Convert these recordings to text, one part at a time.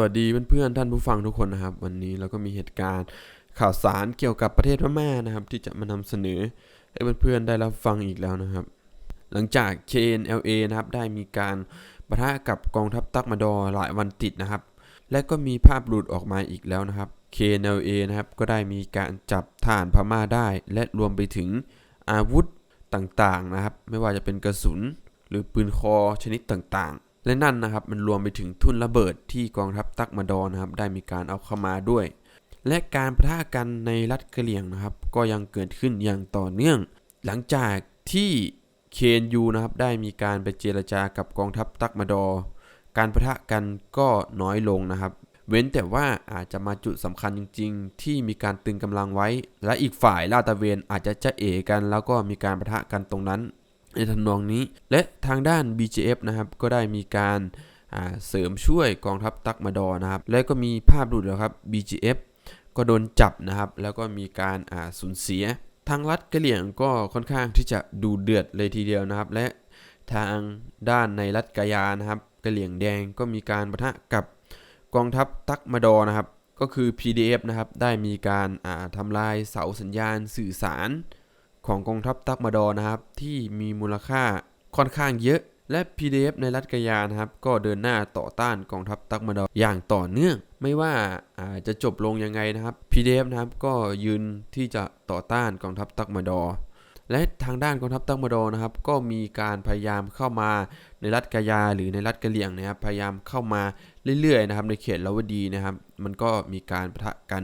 วัสดีเพื่อนๆท่านผู้ฟังทุกคนนะครับ วันนี้เราก็มีเหตุการณ์ข่าวสารเกี่ยวกับประเทศพม่านะครับ ที่จะมานำเสนอให้เพื่อนๆได้รับฟังอีกแล้วนะครับ หลังจาก KNLA นะครับได้มีการปะทะกับกองทัพตักมาดอหลายวันติดนะครับ และก็มีภาพหลุดออกมาอีกแล้วนะครับ KNLA นะครับก็ได้มีการจับฐานพม่าได้ และรวมไปถึงอาวุธต่างๆนะครับ ไม่ว่าจะเป็นกระสุนหรือปืนคอชนิดต่างๆ และนั่นนะครับมันรวมไปถึงทุนระเบิดที่กองทัพตักมาดอนนะครับได้มีการเอาเข้ามาด้วย และการประทะกันในรัฐกะเหรี่ยงนะครับ ก็ยังเกิดขึ้นอย่างต่อเนื่อง หลังจากที่เคนยูนะครับได้มีการไปเจรจากับกองทัพตักมาดอ การประทะกันก็น้อยลงนะครับ เว้นแต่ว่าอาจจะมาจุดสำคัญจริง ๆ ที่มีการตึงกำลังไว้ และอีกฝ่ายลาตระเวนอาจจะจะเอกัน แล้วก็มีการประทะกันตรงนั้น ในทำนองนี้ และทางด้าน BJF นะครับก็ได้มีการาเสริมช่วยกองทัพตักมาดอนะครับ และก็มีภาพหลุดแล้วครับ BJF ก็โดนจับนะครับ แล้วก็มีการาสูญเสีย ทางรัฐกะเหรี่ยงก็ค่อนข้างที่จะดูเดือดเลยทีเดียวนะครับ และทางด้านในรัฐกะยานะครับกะเหรี่ยงแดงก็มีการปะทะกับกองทัพตักมาดอนะครับ ก็คือ PDF นะครับได้มีการาทำลายเสาสัญญาณสื่อสาร ของกองทัพตักมาดอนะครับ ที่มีมูลค่าค่อนข้างเยอะ และ PDF ในรัฐกยานะครับ ก็เดินหน้าต่อต้านกองทัพตักมาดออย่างต่อเนื่อง ไม่ว่าาจะจบลงยังไงนะครับ PDF นะครับก็ยืนที่จะต่อต้านกองทัพตักมาดอและทางด้านกองทัพตักมาดอนะครับ ก็มีการพยายามเข้ามาในรัฐกะยาหรือในรัฐกะเหรี่ยงนะครับ พยายามเข้ามาเรื่อยๆนะครับ ในเขตลาวดีนะครับ มันก็มีการปะทะกัน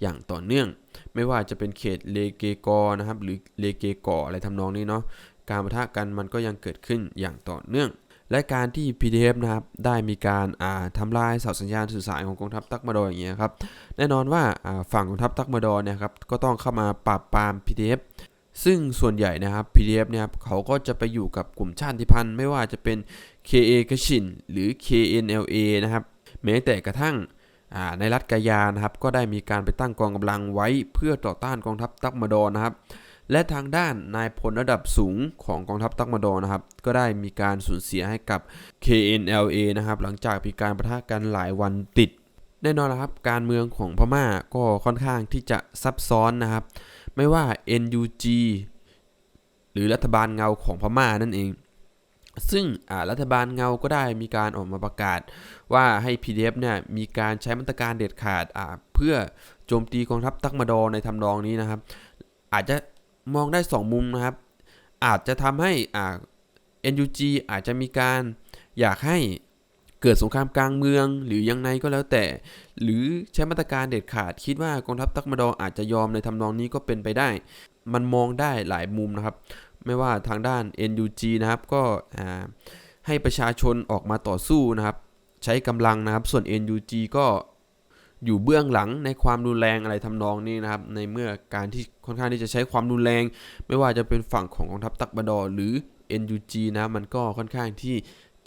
อย่างต่อเนื่อง ไม่ว่าจะเป็นเขตเลเกกอนะครับหรือเลเกกออะไรทำนองนี้เนาะการประทะกันมันก็ยังเกิดขึ้นอย่างต่อเนื่อง และการที่ PDF นะครับได้มีการาทำลายเสาสัญญาณสื่อสารของกองทัพตักมาดออย่างเงี้ยครับแน่นอนว่าฝั่งกองทัพตักมาดอเนี่ยครับก็ต้องเข้ามาปราบปราม PDF ซึ่งส่วนใหญ่นะครับ PDF เนี่ยครับเขาก็จะไปอยู่กับกลุ่มชาติพันธุ์ ไม่ว่าจะเป็น KA กชินหรือ KNLA นะครับแม้แต่กระทั่ง ในรัฐกะยานะครับก็ได้มีการไปตั้งกองกำลังไว้เพื่อต่อต้านกองทัพตักมาดอนะครับ และทางด้านนายพลระดับสูงของกองทัพตักมาดอนะครับ ก็ได้มีการสูญเสียให้กับ KNLA นะครับหลังจากมีการประทะกันหลายวันติด แน่นอนนะครับ การเมืองของพม่าก็ค่อนข้างที่จะซับซ้อนนะครับ ไม่ว่า NUG หรือรัฐบาลเงาของพม่านั่นเอง ซึ่งรัฐบาลเงาก็ได้มีการออกมาประกาศ ว่าให้ PDF เนี่ยมีการใช้มาตรการเด็ดขาดเพื่อโจมตีกองทัพตักมาดอในทำนองนี้นะครับ อาจจะมองได้ 2 มุมนะครับ อาจจะทำให้อ่า NUG อาจจะมีการอยากให้เกิดสงครามกลางเมือง หรือยังไงก็แล้วแต่ หรือใช้มาตรการเด็ดขาด คิดว่ากองทัพตักมาดออาจจะยอมในทำนองนี้ก็เป็นไปได้ มันมองได้หลายมุมนะครับ ไม่ว่าทางด้าน NUG นะครับก็ให้ประชาชนออกมาต่อสู้นะครับ ใช้กำลังนะครับ ส่วน NUG ก็อยู่เบื้องหลังในความรุนแรงอะไรทำนองนี้นะครับ ในเมื่อการที่ค่อนข้างที่จะใช้ความรุนแรง ไม่ว่าจะเป็นฝั่งของกองทัพตักบดอหรือ NUG นะมันก็ค่อนข้างที่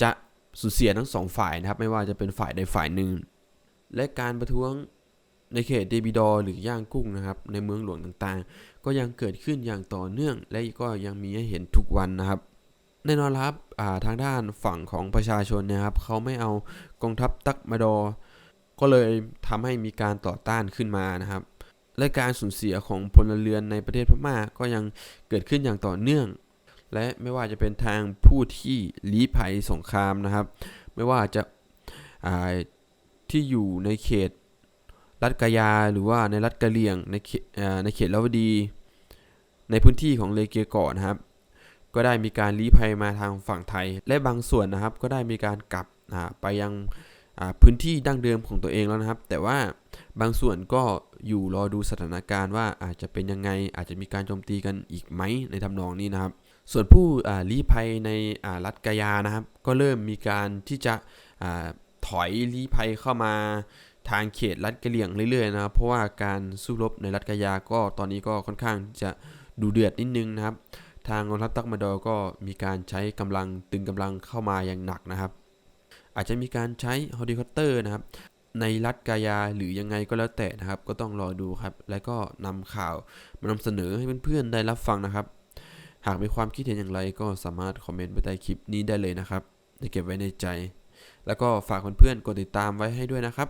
จะสูญเสียทั้งสองฝ่ายนะครับ ไม่ว่าจะเป็นฝ่ายใดฝ่ายหนึ่ง และการประท้วง ในเขตเดบิดอหรือย่างกุ้งนะครับ ในเมืองหลวงต่างๆ ก็ยังเกิดขึ้นอย่างต่อเนื่อง และก็ยังมีให้เห็นทุกวันนะครับแน่นอนครับอ่าทางด้านฝั่งของประชาชนนะครับเขาไม่เอากองทัพตักมาดอ ก็เลยทำให้มีการต่อต้านขึ้นมานะครับ และการสูญเสียของพลเรือนในประเทศพม่าก็ยังเกิดขึ้นอย่างต่อเนื่อง และไม่ว่าจะเป็นทางผู้ที่ลี้ภัยสงครามนะครับ ไม่ว่าจะาที่อยู่ในเขต รัฐกะยาหรือว่าในรัฐกะเหรี่ยงในเขตอ่าในเขตลาวดี ในพื้นที่ของเลเกเกาะนะครับ ก็ได้มีการลี้ภัยมาทางฝั่งไทย และบางส่วนนะครับ ก็ได้มีการกลับไปยังพื้นที่ดั้งเดิมของตัวเองแล้วนะครับ แต่ว่าบางส่วนก็อยู่รอดูสถานการณ์ว่าอาจจะเป็นยังไงอาจจะมีการโจมตีกันอีกไหมในทำนองนี้นะครับ ส่วนผู้ลี้ภัยในรัฐกะยานะครับ ก็เริ่มมีการที่จะถอยลี้ภัยเข้ามา ทางเขตรัฐกะเหลี่ยงเรื่อยๆนะครับ เพราะว่าการสู้รบในรัฐกะยาก็ตอนนี้ก็ค่อนข้างจะดูเดือดนิดนึงนะครับ ทางกองทัพตักมาดอก็มีการใช้กำลังตึงกำลังเข้ามาอย่างหนักนะครับ อาจจะมีการใช้เฮลิคอปเตอร์นะครับ ในรัฐกายาหรือยังไงก็แล้วแต่นะครับ ก็ต้องรอดูครับ แล้วก็นำข่าวมานำเสนอให้เพื่อนๆได้รับฟังนะครับ หากมีความคิดเห็นอย่างไรก็สามารถคอมเมนต์ไว้ใต้คลิปนี้ได้เลยนะครับจะเก็บไว้ในใจ แล้วก็ฝากเพื่อนๆกดติดตามไว้ให้ด้วยนะครับ